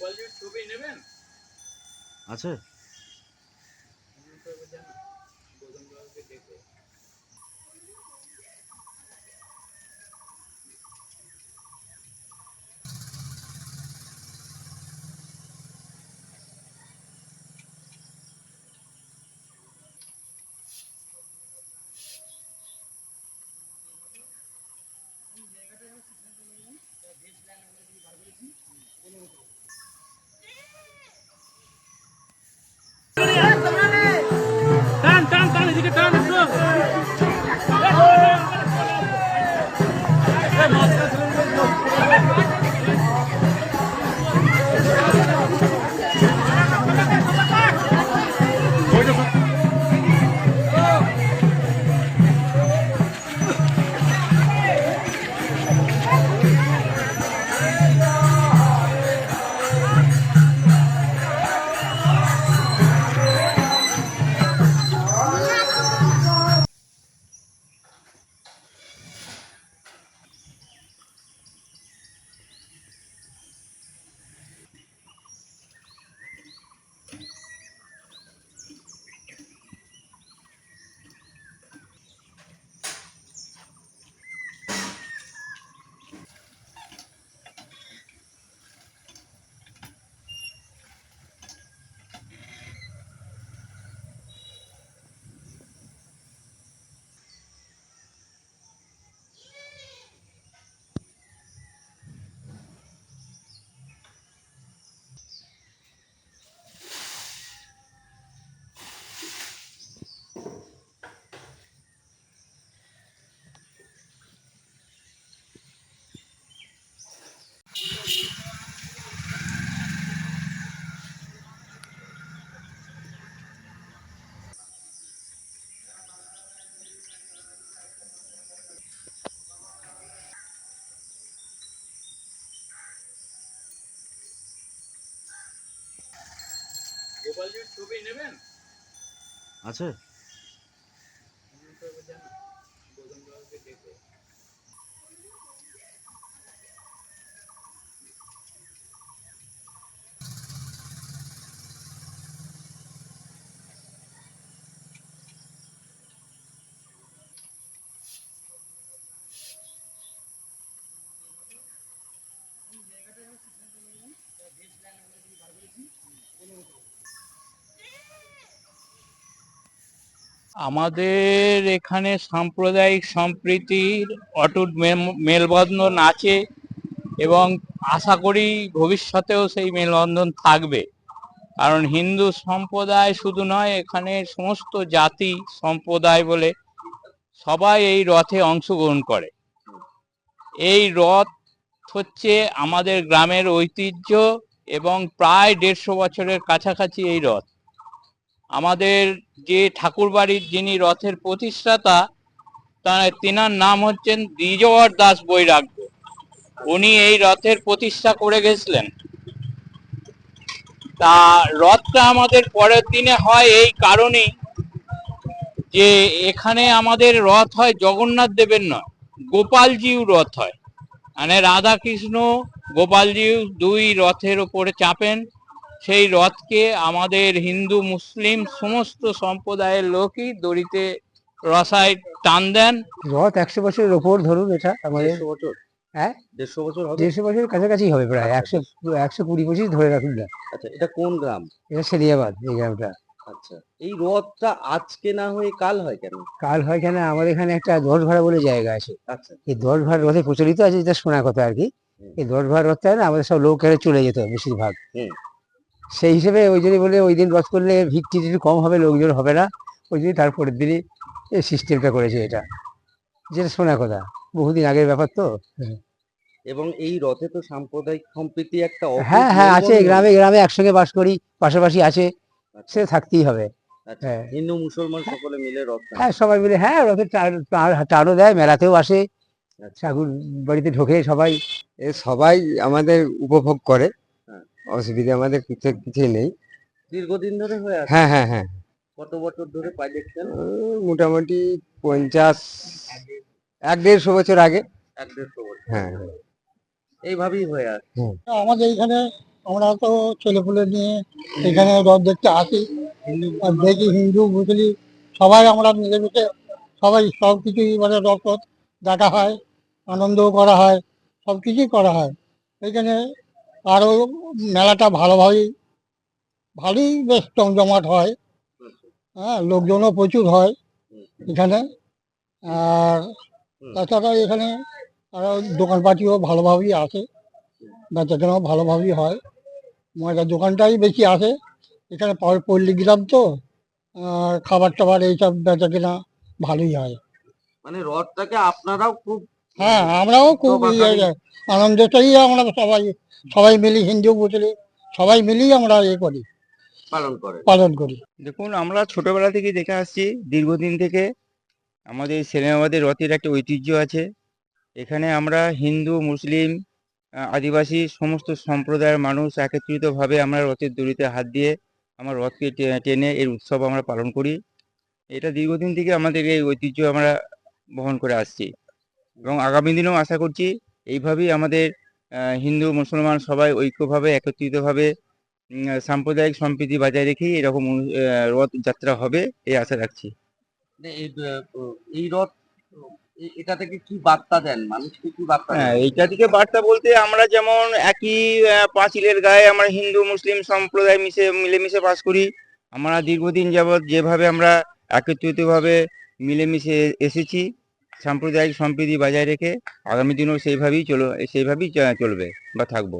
গোপালজির ছবি নেবেন? আছে। গৌতমবাবুকে ছবি নেবেন? আছে। আমাদের এখানে সাম্প্রদায়িক সম্প্রীতির অটুট মেলবন্ধন আছে এবং আশা করি ভবিষ্যতেও সেই মেলবন্ধন থাকবে। কারণ হিন্দু সম্প্রদায় শুধু নয়, এখানে সমস্ত জাতি সম্প্রদায় বলে সবাই এই রথে অংশগ্রহণ করে। এই রথ হচ্ছে আমাদের গ্রামের ঐতিহ্য এবং প্রায় দেড়শো বছরের কাছাকাছি এই রথ। আমাদের যে ঠাকুরবাড়ির যিনি রথের প্রতিষ্ঠাতা, তার তিনার নাম হচ্ছেন দ্বিজবর দাস বৈরাগ্য। উনি এই রথের প্রতিষ্ঠা করে গেছিলেন। তা রথটা আমাদের পরের দিনে হয় এই কারণেই যে এখানে আমাদের রথ হয় জগন্নাথ দেবের নয় গোপালজিউ রথ হয়। মানে রাধা কৃষ্ণ গোপালজিউ দুই রথের ওপরে চাপেন। সেই রথকে আমাদের হিন্দু মুসলিম সমস্ত সম্প্রদায়ের লোকই দড়িতে রসায় টান দেন। রথ একশো বছরের ওপর ধরুন এটা আমাদের। বছর। হ্যাঁ? দেড়শো বছর দেড়শো বছরের কাছাকাছি হবে প্রায় একশো একশো কুড়ি পঁচিশ ধরে রাখুন না। আচ্ছা এটা কোন গ্রাম? এটা সেলিয়াবাদ এই গ্রামটা। আচ্ছা এই রথটা আজকে না হয়ে কাল হয় কেন? কাল হয় কেন? আমাদের এখানে একটা দশ ভাড়া বলে জায়গা আছে। আচ্ছা। এই দশ ভাড়া রথে প্রচলিত আছে যেটা শোনা কথা আর কি। এই দশ ভাড়া রথটা না আমাদের সব লোক চলে যেত বেশিরভাগ। হুম। সেই হিসেবে ওই জন্য বলে ওই দিন রথ করলে টিট একটু কম হবে লোকজন হবে না। ওই জন্য তারপরের দিনই এই সিস্টেমটা করেছে এটা। যেটা শোনা কথা বহুদিন আগের ব্যাপার তো। এবং এই রথে তো সাম্প্রদায়িক সম্প্রীতি একটা হ্যাঁ হ্যাঁ আছে। গ্রামে গ্রামে একসঙ্গে বাস করি পাশাপাশি আছে। আচ্ছা, সে থাকতেই হবে। আচ্ছা। হ্যাঁ। হিন্দু মুসলমান সকলে মিলে রথ হ্যাঁ সবাই মিলে। হ্যাঁ রথের টান- টান- টানও দেয় মেলাতেও আসে। আচ্ছা। ঠাকুর বাড়িতে ঢোকে সবাই। এ সবাই আমাদের উপভোগ করে। হ্যাঁ। অসুবিধা আমাদের কিছু কিছুই নেই। দীর্ঘদিন ধরে হয়ে আছে? হ্যাঁ হ্যাঁ হ্যাঁ। কত বছর ধরে পাই দেখছেন মোটামুটি পঞ্চাশ এক দেড়শো বছর আগে। এক দেড়শো বছর। হ্যাঁ। এইভাবেই হয়ে আছে। আমাদের এখানে আমরা তো ছেলে ছেলেপুলে নিয়ে এখানে রথ দেখতে আসি। আর দেখি হিন্দু মুসলিম সবাই আমরা মিলেমিশে সবাই সব কিছুই মানে রথ টথ দেখা হয় আনন্দও করা হয় সব কিছুই করা হয়। এখানে আরও মেলাটা ভালোভাবেই ভালোই বেশ জমজমাট হয়। হ্যাঁ লোকজনও প্রচুর হয় এখানে। আর তাছাড়া এখানে আরও দোকানপাটিও ভালোভাবেই আসে বেচাকেনাও ভালোভাবেই হয়। ময়দার দোকানটাই বেশি আসে এখানে পল্লী গ্রাম তো খাবার টাবার এইসব বেচাকেনা ভালোই হয়। মানে রথটাকে আপনারাও খুব হ্যাঁ আমরাও খুব ইয়ে আনন্দটাই আমরা সবাই সবাই মিলি হিন্দু মুসলিম সবাই মিলেই আমরা ইয়ে করি। পালন করেন পালন করি। দেখুন আমরা ছোটবেলা থেকে দেখে আসছি দীর্ঘদিন থেকে আমাদের সেনাবাদের রথের একটা ঐতিহ্য আছে। এখানে আমরা হিন্দু মুসলিম আহ, আদিবাসী সমস্ত সম্প্রদায়ের মানুষ একত্রিতভাবে আমরা রথের দড়িতে হাত দিয়ে আমার রথকে টেনে এর উৎসব আমরা পালন করি। এটা দীর্ঘদিন থেকে আমাদের এই ঐতিহ্য আমরা বহন করে আসছি। এবং আগামী দিনেও আশা করছি এইভাবেই আমাদের হিন্দু মুসলমান সবাই ঐক্যভাবে একত্রিতভাবে সাম্প্রদায়িক সম্প্রীতি বজায় রেখেই এরকম আহ, রথযাত্রা হবে এই আশা রাখছি। মানে এই রথ এটা থেকে কি বার্তা দেন? মানুষকে কি বার্তা হ্যাঁ এইটা থেকে বার্তা বলতে আমরা যেমন একই পাঁচিলের গায়ে আমরা হিন্দু মুসলিম সম্প্রদায় মিশে মিলেমিশে বাস করি আমরা দীর্ঘদিন যাবৎ যেভাবে আমরা একত্রিতভাবে মিলেমিশে এসেছি সাম্প্রদায়িক সম্প্রীতি বজায় রেখে আগামী দিনেও সেইভাবেই চলো সেইভাবেই চলবে বা থাকব।